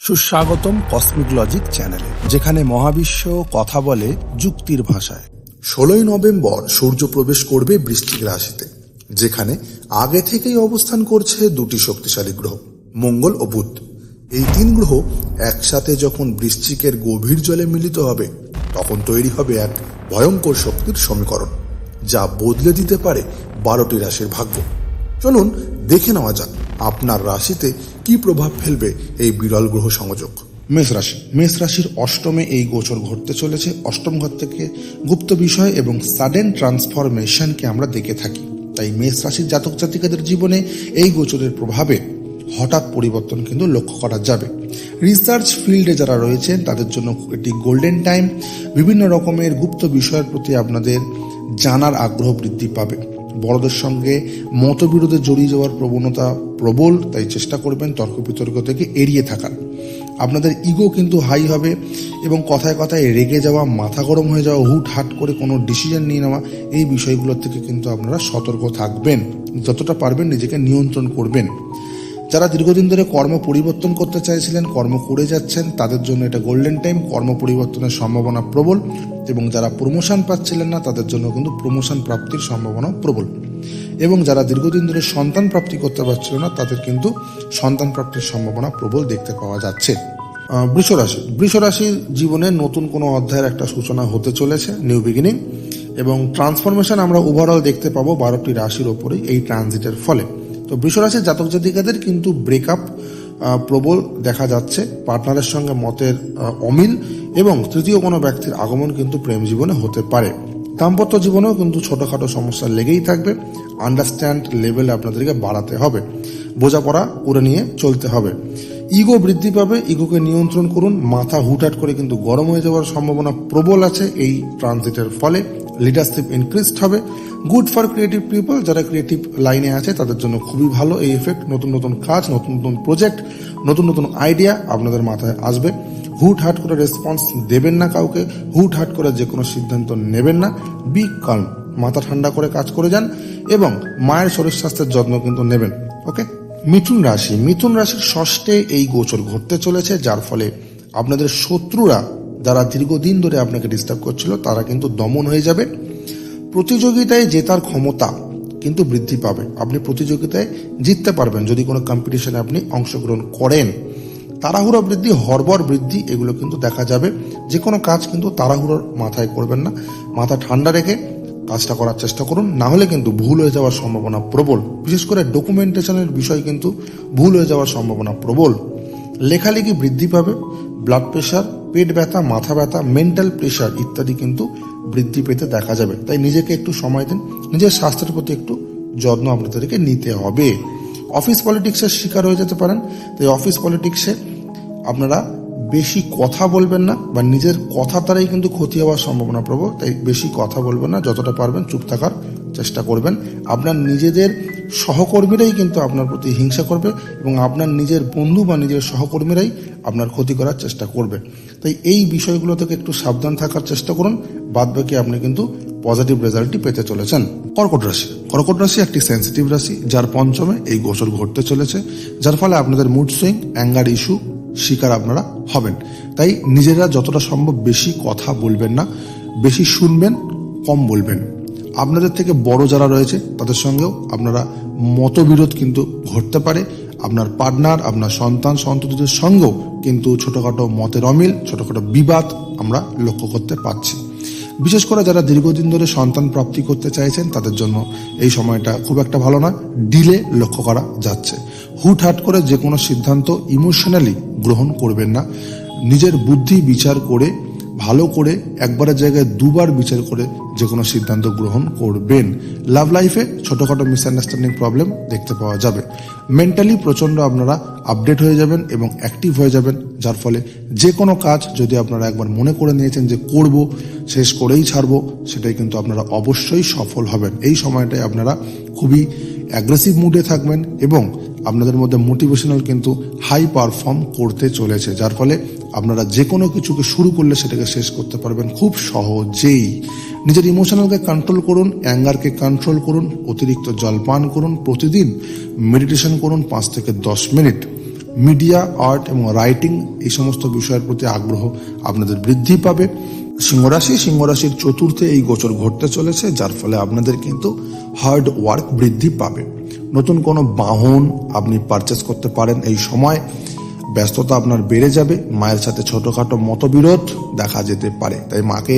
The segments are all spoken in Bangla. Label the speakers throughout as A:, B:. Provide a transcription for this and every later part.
A: সুস্বাগতম কসমিক লজিক চ্যানেলে যেখানে মহাবিশ্ব কথা বলে যুক্তির ভাষায়। ষোলোই নভেম্বর সূর্য প্রবেশ করবে বৃশ্চিক রাশিতে, যেখানে আগে থেকেই অবস্থান করছে দুটি শক্তিশালী গ্রহ, মঙ্গল ও বুধ। এই তিন গ্রহ একসাথে যখন বৃশ্চিকের গভীর জলে মিলিত হবে, তখন তৈরি হবে এক ভয়ঙ্কর শক্তির সমীকরণ, যা বদলে দিতে পারে বারোটি রাশির ভাগ্য। চলুন দেখে নেওয়া যাক, আপনার রাশিতে কি প্রভাব ফেলবে এই বিরল গ্রহ সংযোগ? মেষ রাশি। মেষ রাশির অষ্টমে এই গোচর ঘটতে চলেছে। অষ্টম ঘর থেকে গুপ্ত বিষয় এবং সাডেন ট্রান্সফরমেশনকে আমরা দেখে থাকি। তাই মেষ রাশির জাতক জাতিকাদের জীবনে এই গোচরের প্রভাবে হঠাৎ পরিবর্তন কিন্তু লক্ষ্য করা যাবে। রিসার্চ ফিল্ডে যারা রয়েছেন, তাদের জন্য এটি গোল্ডেন টাইম বিভিন্ন রকমের গুপ্ত বিষয়ের প্রতি আপনাদের জানার আগ্রহ বৃদ্ধি পাবে। বড়দের সঙ্গে মতবিরোধে জড়িয়ে যাওয়ার প্রবণতা প্রবল, তাই চেষ্টা করবেন তর্ক বিতর্ক থেকে এড়িয়ে থাকার। আপনাদের ইগো কিন্তু হাই হবে এবং কথায় কথায় রেগে যাওয়া, মাথা গরম হয়ে যাওয়া হুট হাট করে কোনো ডিসিশন নিয়ে নেওয়া, এই বিষয়গুলোর থেকে কিন্তু আপনারা সতর্ক থাকবেন। যতটা পারবেন নিজেকে নিয়ন্ত্রণ করবেন। যারা দীর্ঘদিন ধরে কর্ম পরিবর্তন করতে চাইছিলেন, কর্ম করে যাচ্ছেন, তাদের জন্য এটা গোল্ডেন টাইম কর্ম পরিবর্তনের সম্ভাবনা প্রবল এবং যারা প্রমোশন পাচ্ছিলেন না, তাদের জন্য কিন্তু প্রমোশন প্রাপ্তির সম্ভাবনা প্রবল। এবং যারা দীর্ঘদিন ধরে সন্তান প্রাপ্তি করতে পারছিল না তাদের কিন্তু সন্তান প্রাপ্তির সম্ভাবনা প্রবল দেখতে পাওয়া যাচ্ছে। আহ, বৃষ রাশি। বৃষ রাশির জীবনে নতুন কোনো অধ্যায়ের একটা সূচনা হতে চলেছে নিউ বিগিনিং এবং ট্রান্সফরমেশন আমরা ওভারঅল দেখতে পাবো বারোটি রাশির ওপরেই এই ট্রানজিটের ফলে। তো বৃষরাশির জাতক জাতিকাদের কিন্তু ব্রেকআপ প্রবল দেখা যাচ্ছে। পার্টনারের সঙ্গে মতের অমিল এবং তৃতীয় কোনো ব্যক্তির আগমন কিন্তু প্রেম জীবনে হতে পারে। দাম্পত্য জীবনেও কিন্তু ছোটোখাটো সমস্যা লেগেই থাকবে। আন্ডারস্ট্যান্ড লেভেল আপনাদেরকে বাড়াতে হবে। বোঝাপড়া করে নিয়ে চলতে হবে। ইগো বৃদ্ধি পাবে ইগোকে নিয়ন্ত্রণ করুন। মাথা হুটহাট করে কিন্তু গরম হয়ে যাওয়ার সম্ভাবনা প্রবল আছে এই ট্রানজিটের ফলে। লিডারশিপ ইনক্রিজড হবে। গুড ফর ক্রিয়েটিভ পিপল যারা ক্রিয়েটিভ লাইনে আছে, তাদের জন্য খুবই ভালো এই এফেক্ট নতুন নতুন কাজ, নতুন নতুন প্রজেক্ট নতুন নতুন আইডিয়া আপনাদের মাথায় আসবে। হুট হাট করে রেসপন্স দেবেন না কাউকে, হুট হাট করে যে কোনো সিদ্ধান্ত নেবেন না। বি কার্ম মাথা ঠান্ডা করে কাজ করে যান এবং মায়ের শরীর স্বাস্থ্যের যত্ন কিন্তু নেবেন, ওকে? মিথুন রাশি, মিথুন রাশির ষষ্ঠে এই গোচর ঘটতে চলেছে, যার ফলে আপনাদের শত্রুরা যারা দীর্ঘদিন ধরে আপনাকে ডিস্টার্ব করছিল, তারা কিন্তু দমন হয়ে যাবে। প্রতিযোগিতায় জেতার ক্ষমতা কিন্তু বৃদ্ধি পাবে। আপনি প্রতিযোগিতায় জিততে পারবেন যদি কোনো কম্পিটিশনে আপনি অংশগ্রহণ করেন। তাড়াহুড়ো বৃদ্ধি, হরবর বৃদ্ধি, এগুলো কিন্তু দেখা যাবে। যে কোনো কাজ কিন্তু তাড়াহুড়োর মাথায় করবেন না। মাথা ঠান্ডা রেখে কাজটা করার চেষ্টা করুন। না হলে কিন্তু ভুল হয়ে যাওয়ার সম্ভাবনা প্রবল। বিশেষ করে ডকুমেন্টেশনের বিষয় কিন্তু ভুল হয়ে যাওয়ার সম্ভাবনা প্রবল। লেখালেখি বৃদ্ধি পাবে। ব্লাড প্রেশার পেট ব্যথা, মাথা ব্যথা, মেন্টাল প্রেশার ইত্যাদি কিন্তু বৃদ্ধি পেতে দেখা যাবে। তাই নিজেকে একটু সময় দিন। নিজের স্বাস্থ্যের প্রতি একটু যত্ন আপনাদেরকে নিতে হবে। অফিস পলিটিক্সের শিকার হয়ে যেতে পারেন। তাই অফিস পলিটিক্সে আপনারা বেশি কথা বলবেন না বা নিজের কথা দ্বারাই কিন্তু ক্ষতি হওয়ার সম্ভাবনা প্রবল। তাই বেশি কথা বলবেন না, যতটা পারবেন চুপ থাকার চেষ্টা করবেন। আপনার নিজেদের সহকর্মীরাই কিন্তু আপনার প্রতি হিংসা করবে এবং আপনার নিজের বন্ধু বা নিজের সহকর্মীরাই আপনার ক্ষতি করার চেষ্টা করবে। তাই এই বিষয়গুলো থেকে একটু সাবধান থাকার চেষ্টা করুন। বাদ বাকি আপনি কিন্তু পজিটিভ রেজাল্টটি পেতে চলেছেন কর্কট রাশি। কর্কট রাশি একটি সেন্সিটিভ রাশি, যার পঞ্চমে এই গোচর ঘটতে চলেছে, যার ফলে আপনাদের মুড সুইং অ্যাঙ্গার ইস্যু শিকার আপনারা হবেন। তাই নিজেরা যতটা সম্ভব বেশি কথা বলবেন না, বেশি শুনবেন, কম বলবেন। আপনাদের থেকে বড় যারা রয়েছে, তাদের সঙ্গেও আপনারা মতবিরোধ কিন্তু ঘটতে পারে। আপনার পার্টনার আপনার সন্তান, সন্ততিদের সঙ্গেও কিন্তু ছোটখাটো মতের অমিল, ছোটখাটো বিবাদ আমরা লক্ষ্য করতে পারছি। বিশেষ করে যারা দীর্ঘদিন ধরে সন্তান প্রাপ্তি করতে চাইছেন, তাদের জন্য এই সময়টা খুব একটা ভালো নয়। ডিলে লক্ষ্য করা যাচ্ছে। হুটহাট করে যে কোনো সিদ্ধান্ত ইমোশনালি গ্রহণ করবেন না। নিজের বুদ্ধি বিচার করে ভালো করে একবারের জায়গায় দুবার বিচার করে যে কোনো সিদ্ধান্ত গ্রহণ করবেন। লাভ লাইফে ছোটখাটো মিসআন্ডারস্ট্যান্ডিং প্রবলেম দেখতে পাওয়া যাবে। মেন্টালি প্রচণ্ড আপনারা আপডেট হয়ে যাবেন এবং অ্যাক্টিভ হয়ে যাবেন, যার ফলে যে কোনো কাজ যদি আপনারা একবার মনে করে নিয়েছেন যে করব, শেষ করেই ছাড়বো, সেটাই কিন্তু আপনারা অবশ্যই সফল হবেন। এই সময়টায় আপনারা খুবই অ্যাগ্রেসিভ মুডে থাকবেন এবং আপনাদের মধ্যে মোটিভেশনাল কিন্তু হাই পারফর্ম করতে চলেছে, যার ফলে আপনারা যে কোনো কিছুকে শুরু করলে সেটাকে শেষ করতে পারবেন খুব সহজেই। নিজের ইমোশনালকে কন্ট্রোল করুন অ্যাঙ্গারকে কন্ট্রোল করুন, অতিরিক্ত জল পান করুন, প্রতিদিন মেডিটেশন করুন পাঁচ থেকে দশ মিনিট। মিডিয়া আর্ট এবং রাইটিং এই সমস্ত বিষয়ের প্রতি আগ্রহ আপনাদের বৃদ্ধি পাবে। সিংহরাশি, সিংহরাশির চতুর্থে এই গোচর ঘটতে চলেছে, যার ফলে আপনাদের কিন্তু হার্ড ওয়ার্ক বৃদ্ধি পাবে। নতুন কোনো বাহন আপনি পারচেস করতে পারেন এই সময়। ব্যস্ততা আপনার বেড়ে যাবে। মায়ের সাথে ছোটখাটো মতবিরোধ দেখা যেতে পারে। তাই মাকে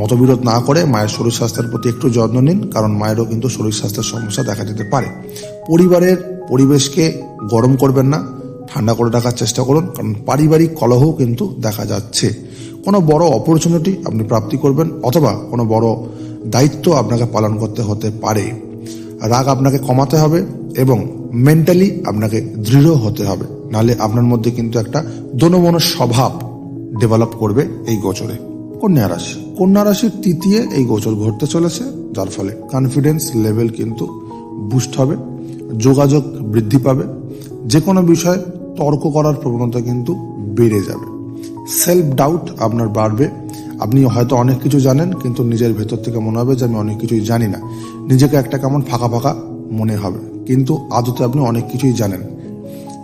A: মতবিরোধ না করে মায়ের শরীর স্বাস্থ্যের প্রতি একটু যত্ন নিন, কারণ মায়েরও কিন্তু শরীর স্বাস্থ্যের সমস্যা দেখা যেতে পারে। পরিবারের পরিবেশকে গরম করবেন না, ঠান্ডা করে রাখার চেষ্টা করুন, কারণ পারিবারিক কলহ কিন্তু দেখা যাচ্ছে। কোনো বড় অপরচুনিটি আপনি প্রাপ্তি করবেন, অথবা কোনো বড় দায়িত্ব আপনাকে পালন করতে হতে পারে। রাগ আপনাকে কমাতে হবে এবং মেন্টালি আপনাকে দৃঢ় হতে হবে। নালে আপনার মধ্যে কিন্তু একটা দনমন স্বভাব ডেভেলপ করবে এই গোচরে। কন্যা রাশি। কন্যা রাশির তৃতীয় এই গোচর ঘটতে চলেছে, যার ফলে কনফিডেন্স লেভেল কিন্তু বুস্ট হবে, যোগাযোগ বৃদ্ধি পাবে যে কোনো বিষয়ে তর্ক করার প্রবণতা কিন্তু বেড়ে যাবে। সেলফ ডাউট আপনার বাড়বে। আপনি হয়তো অনেক কিছু জানেন, কিন্তু নিজের ভেতর থেকে মনে হবে যে আমি অনেক কিছুই জানি না। নিজেকে একটা কেমন ফাঁকা ফাঁকা মনে হবে। কিন্তু আদতে আপনি অনেক কিছুই জানেন।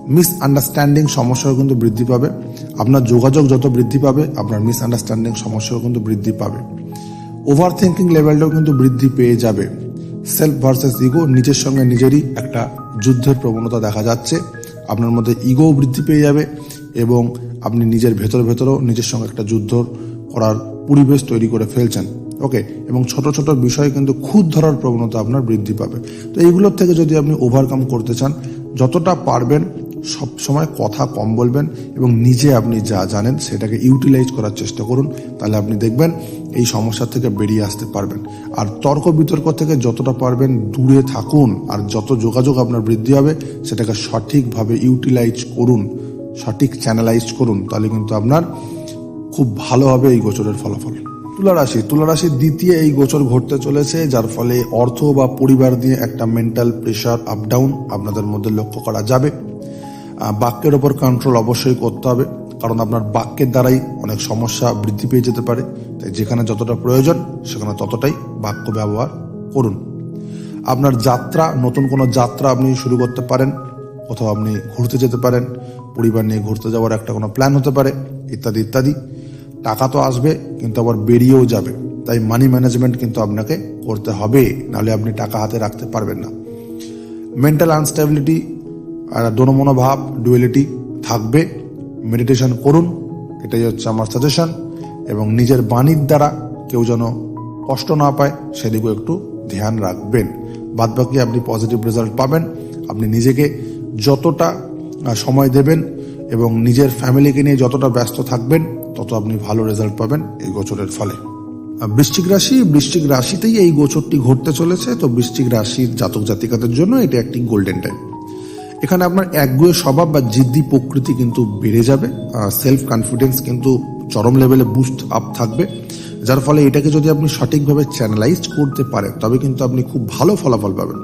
A: মিস আন্ডারস্ট্যান্ডিং সমস্যাও কিন্তু বৃদ্ধি পাবে। আপনার যোগাযোগ যত বৃদ্ধি পাবে, আপনার মিস আন্ডারস্ট্যান্ডিং সমস্যাও কিন্তু বৃদ্ধি পাবে। ওভার থিঙ্কিং লেভেলটাও কিন্তু বৃদ্ধি পেয়ে যাবে। সেলফ ভার্সেস ইগো নিজের সঙ্গে নিজেরই একটা যুদ্ধের প্রবণতা দেখা যাচ্ছে। আপনার মধ্যে ইগোও বৃদ্ধি পেয়ে যাবে এবং আপনি নিজের ভেতর ভেতরেও নিজের সঙ্গে একটা যুদ্ধ করার পরিবেশ তৈরি করে ফেলছেন। ওকে এবং ছোট ছোট বিষয়ে কিন্তু খুদ ধরার প্রবণতা আপনার বৃদ্ধি পাবে। তো এইগুলোর থেকে যদি আপনি ওভারকাম করতে চান, যতটা পারবেন, সব সময় কথা কম বলবেন এবং নিজে আপনি যা জানেন সেটাকে ইউটিলাইজ করার চেষ্টা করুন। তাহলে আপনি দেখবেন এই সমস্যা থেকে বেরিয়ে আসতে পারবেন। আর তর্ক বিতর্ক থেকে যতটা পারবেন দূরে থাকুন আর যত যোগাযোগ আপনার বৃদ্ধি হবে, সেটাকে সঠিকভাবে ইউটিলাইজ করুন, সঠিক চ্যানেলাইজ করুন। তাহলে কিন্তু আপনার খুব ভালো হবে এই গোচরের ফলাফল। তুলা রাশি। তুলা রাশির দ্বিতীয় এই গোচর ঘটতে চলেছে, যার ফলে অর্থ বা পরিবার দিয়ে একটা মেন্টাল প্রেশার আপ ডাউন আপনাদের মধ্যে লক্ষ্য করা যাবে। বাক্যের ওপর কন্ট্রোল অবশ্যই করতে হবে, কারণ আপনার বাক্যের দ্বারাই অনেক সমস্যা বৃদ্ধি পেয়ে যেতে পারে। তাই যেখানে যতটা প্রয়োজন, সেখানে ততটাই বাক্য ব্যবহার করুন। আপনার যাত্রা, নতুন কোনো যাত্রা আপনি শুরু করতে পারেন, কোথাও আপনি ঘুরতে যেতে পারেন, পরিবার নিয়ে ঘুরতে যাওয়ার একটা কোনো প্ল্যান হতে পারে, ইত্যাদি ইত্যাদি। টাকা তো আসবে, কিন্তু আবার বেরিয়েও যাবে। তাই মানি ম্যানেজমেন্ট কিন্তু আপনাকে করতে হবে, নাহলে আপনি টাকা হাতে রাখতে পারবেন না। মেন্টাল আনস্টেবিলিটি আর দোনমনোভাব ডুয়েলিটি থাকবে। মেডিটেশন করুন, এটাই হচ্ছে আমার সাজেশন এবং নিজের বাণীর দ্বারা কেউ যেন কষ্ট না পায়, সেদিকেও একটু ধ্যান রাখবেন। বাদবাকি আপনি পজিটিভ রেজাল্ট পাবেন। আপনি নিজেকে যতটা সময় দেবেন এবং নিজের ফ্যামিলিকে নিয়ে যতটা ব্যস্ত থাকবেন তত আপনি ভালো রেজাল্ট পাবেন এই গোচরের ফলে। বৃশ্চিক রাশি, বৃশ্চিক রাশিতেই এই গোচরটি ঘটতে চলেছে, তো বৃশ্চিক রাশির জাতক জাতিকাদের জন্য এটা একটি গোল্ডেন টাইম এখানে আপনার একগুয়ে স্বভাব বা জিদ্দি প্রকৃতি কিন্তু বেড়ে যাবে সেলফ কনফিডেন্স কিন্তু চরম লেভেলে বুস্ট আপ থাকবে, যার ফলে এটাকে যদি আপনি সঠিকভাবে চ্যানেলাইজ করতে পারেন, তবে কিন্তু আপনি খুব ভালো ফলাফল পাবেন।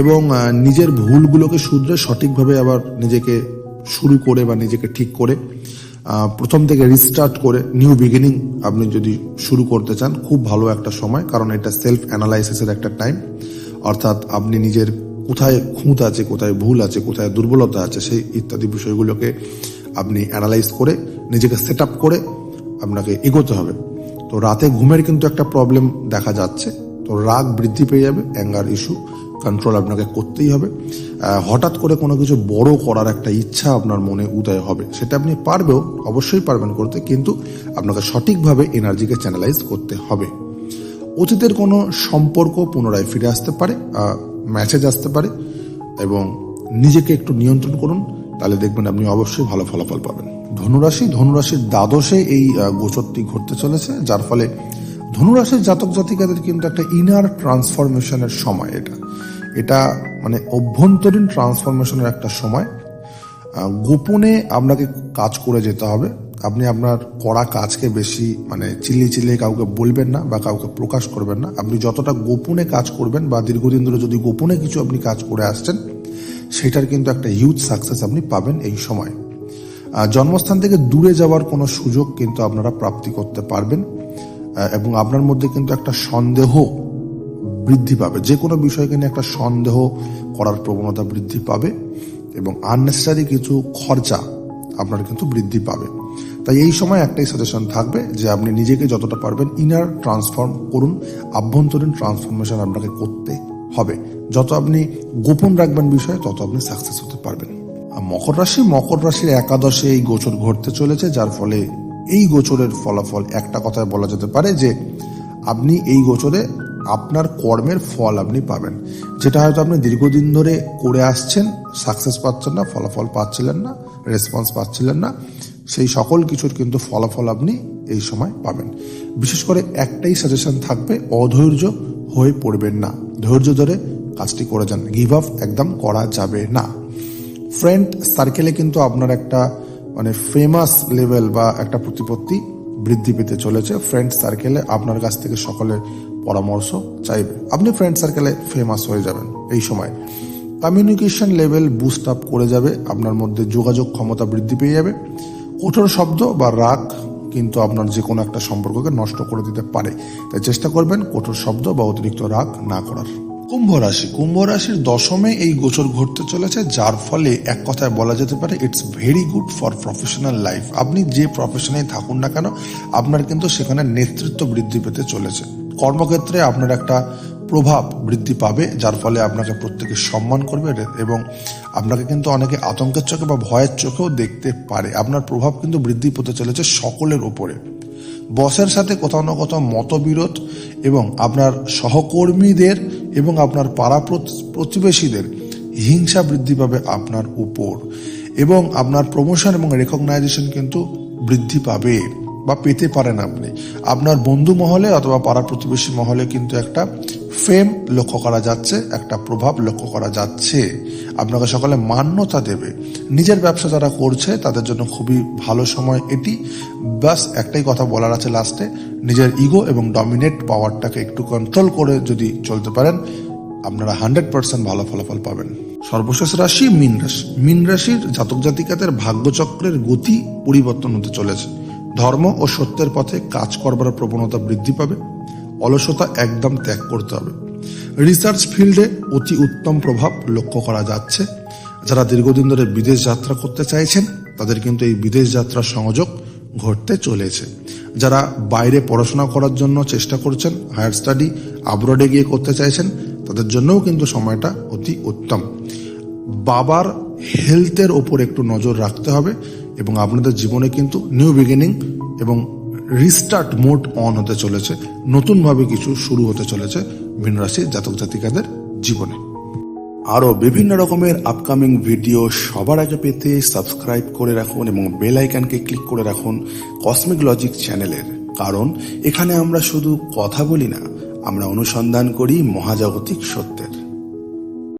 A: এবং নিজের ভুলগুলোকে শুধরে সঠিকভাবে আবার নিজেকে শুরু করে বা নিজেকে ঠিক করে প্রথম থেকে রিস্টার্ট করে নিউ বিগিনিং আপনি যদি শুরু করতে চান, খুব ভালো একটা সময়, কারণ এটা সেলফ অ্যানালাইসিসের একটা টাইম অর্থাৎ আপনি নিজের কোথায় খুঁত আছে, কোথায় ভুল আছে, কোথায় দুর্বলতা আছে, সেই ইত্যাদি বিষয়গুলোকে আপনি অ্যানালাইজ করে, নিজেকে সেট আপ করে আপনাকে এগোতে হবে। তো রাতে ঘুমের কিন্তু একটা প্রবলেম দেখা যাচ্ছে। তো রাগ বৃদ্ধি পেয়ে যাবে অ্যাঙ্গার ইস্যু কন্ট্রোল আপনাকে করতেই হবে। হঠাৎ করে কোনো কিছু বড় করার একটা ইচ্ছা আপনার মনে উদয় হবে, সেটা আপনি পারবেও, অবশ্যই পারবেন করতে, কিন্তু আপনাকে সঠিকভাবে এনার্জিকে চ্যানেলাইজ করতে হবে। অতীতের কোনো সম্পর্ক পুনরায় ফিরে আসতে পারে ম্যাসেজ আসতে পারে, এবং নিজেকে একটু নিয়ন্ত্রণ করুন, তাহলে দেখবেন আপনি অবশ্যই ভালো ফলাফল পাবেন। ধনুরাশি, ধনুরাশির দ্বাদশে এই গোচরটি ঘটতে চলেছে, যার ফলে ধনুরাশির জাতক জাতিকাদের কিন্তু একটা ইনার ট্রান্সফরমেশনের সময় এটা। এটা মানে অভ্যন্তরীণ ট্রান্সফরমেশনের একটা সময়। গোপনে আপনাকে কাজ করে যেতে হবে। আপনি আপনার করা কাজকে বেশি মানে চিল্লি চিল্লিয়ে কাউকে বলবেন না বা কাউকে প্রকাশ করবেন না। আপনি যতটা গোপনে কাজ করবেন বা দীর্ঘদিন ধরে যদি গোপনে কিছু আপনি কাজ করে আসছেন, সেটার কিন্তু একটা হিউজ সাকসেস আপনি পাবেন এই সময়। জন্মস্থান থেকে দূরে যাওয়ার কোনো সুযোগ কিন্তু আপনারা প্রাপ্তি করতে পারবেন। এবং আপনার মধ্যে কিন্তু একটা সন্দেহ বৃদ্ধি পাবে। যে কোনো বিষয়কে নিয়ে একটা সন্দেহ করার প্রবণতা বৃদ্ধি পাবে এবং আননেসেসারি কিছু খরচা আপনার কিন্তু বৃদ্ধি পাবে। তাই এই সময় একটাই সাজেশন থাকবে যে আপনি নিজেকে যতটা পারবেন ইনার ট্রান্সফর্ম করুন, আভ্যন্তরীণ ট্রান্সফরমেশন আপনাকে করতে হবে। যত আপনি গোপন রাখবেন বিষয়ে, তত আপনি সাকসেস হতে পারবেন। মকর রাশি, মকর রাশির একাদশে এই গোচর ঘটতে চলেছে, যার ফলে এই গোচরের ফলাফল, একটা কথায় বলা যেতে পারে যে আপনি এই গোচরে আপনার কর্মের ফল আপনি পাবেন। যেটা হয়তো আপনি দীর্ঘদিন ধরে করে আসছেন সাকসেস পাচ্ছেন না, ফলাফল পাচ্ছিলেন না রেসপন্স পাচ্ছিলেন না, সেই সকল কিছুর কিন্তু ফলাফল আপনি এই সময় পাবেন। বিশেষ করে একটাই সাজেশন থাকবে, অধৈর্য হয়ে পড়বেন না। ধৈর্য ধরে কাজটি করে যান। গিভ আপ একদম করা যাবে না। ফ্রেন্ড সার্কেলে কিন্তু আপনার একটা মানে ফেমাস লেভেল বা একটা প্রতিপত্তি বৃদ্ধি পেতে চলেছে ফ্রেন্ড সার্কেলে আপনার কাছ থেকে সকলের পরামর্শ চাইবে। আপনি ফ্রেন্ড সার্কেলে ফেমাস হয়ে যাবেন এই সময়। কমিউনিকেশন লেভেল বুস্ট আপ করে যাবে, আপনার মধ্যে যোগাযোগ ক্ষমতা বৃদ্ধি পেয়ে যাবে। কঠোর শব্দ বা রাগ কিন্তু আপনার যে কোনো একটা সম্পর্ককে নষ্ট করে দিতে পারে। তাই চেষ্টা করবেন কঠোর শব্দ বা অতিরিক্ত রাগ না করার। কুম্ভ রাশি। কুম্ভ রাশির দশমে এই গোচর ঘটতে চলেছে, যার ফলে এক কথায় বলা যেতে পারে it's very good for professional life আপনি যে প্রফেশনে থাকুন না কেন, আপনার কিন্তু সেখানে নেতৃত্ব বৃদ্ধি পেতে চলেছে। কর্মক্ষেত্রে আপনার একটা প্রভাব বৃদ্ধি পাবে, যার ফলে আপনাকে প্রত্যেকে সম্মান করবে এবং আপনাকে কিন্তু অনেকে আতঙ্কের চোখে বা ভয়ের চোখেও দেখতে পারে। আপনার প্রভাব কিন্তু বৃদ্ধি পেতে চলেছে সকলের ওপরে বসের সাথে কোথাও না কোথাও মতবিরোধ এবং আপনার সহকর্মীদের এবং আপনার পাড়া প্রতিবেশীদের হিংসা বৃদ্ধি পাবে আপনার উপর। এবং আপনার প্রমোশন এবং রেকগনাইজেশন কিন্তু বৃদ্ধি পাবে বা পেতে পারেন আপনি। আপনার বন্ধু মহলে অথবা পাড়া প্রতিবেশী মহলে কিন্তু একটা ফেম লক্ষ্য করা যাচ্ছে, একটা প্রভাব লক্ষ্য করা যাচ্ছে। আপনাকে সকলে মান্যতা দেবে। নিজের ব্যবসা যারা করছে, তাদের জন্য খুবই ভালো সময় এটি। বাস একটাই কথা বলার আছে লাস্টে। নিজের ইগো এবং ডমিনেট পাওয়ারটাকে একটু কন্ট্রোল করে যদি চলতে পারেন, আপনারা হান্ড্রেড পার্সেন্ট ভালো ফলাফল পাবেন। সর্বশেষ রাশি মীন রাশি। মীন রাশির জাতক জাতিকাদের ভাগ্যচক্রের গতি পরিবর্তন হতে চলেছে। ধর্ম ও সত্যের পথে কাজ করবার প্রবণতা বৃদ্ধি পাবে। অলসতা একদম ত্যাগ করতে হবে। রিসার্চ ফিল্ডে অতি উত্তম প্রভাব লক্ষ্য করা যাচ্ছে। যারা দীর্ঘদিন ধরে বিদেশ যাত্রা করতে চাইছেন, তাদের কিন্তু এই বিদেশ যাত্রার সংযোগ ঘটতে চলেছে। যারা বাইরে পড়াশোনা করার জন্য চেষ্টা করছেন হায়ার স্টাডি আব্রডে গিয়ে করতে চাইছেন, তাদের জন্যও কিন্তু সময়টা অতি উত্তম। বাবার হেলথের ওপর একটু নজর রাখতে হবে এবং আপনাদের জীবনে কিন্তু নিউ বিগিনিং এবং রিস্টার্ট মোড অন হতে চলেছে, নতুনভাবে কিছু শুরু হতে চলেছে। ভিন রাশির জাতক জাতিকাদের জীবনে। আরও বিভিন্ন রকমের আপকামিং ভিডিও সবার আগে পেতে সাবস্ক্রাইব করে রাখুন এবং বেল আইকনকে ক্লিক করে রাখুন কসমিক লজিক চ্যানেলের কারণ এখানে আমরা শুধু কথা বলি না, আমরা অনুসন্ধান করি মহাজাগতিক সত্যের।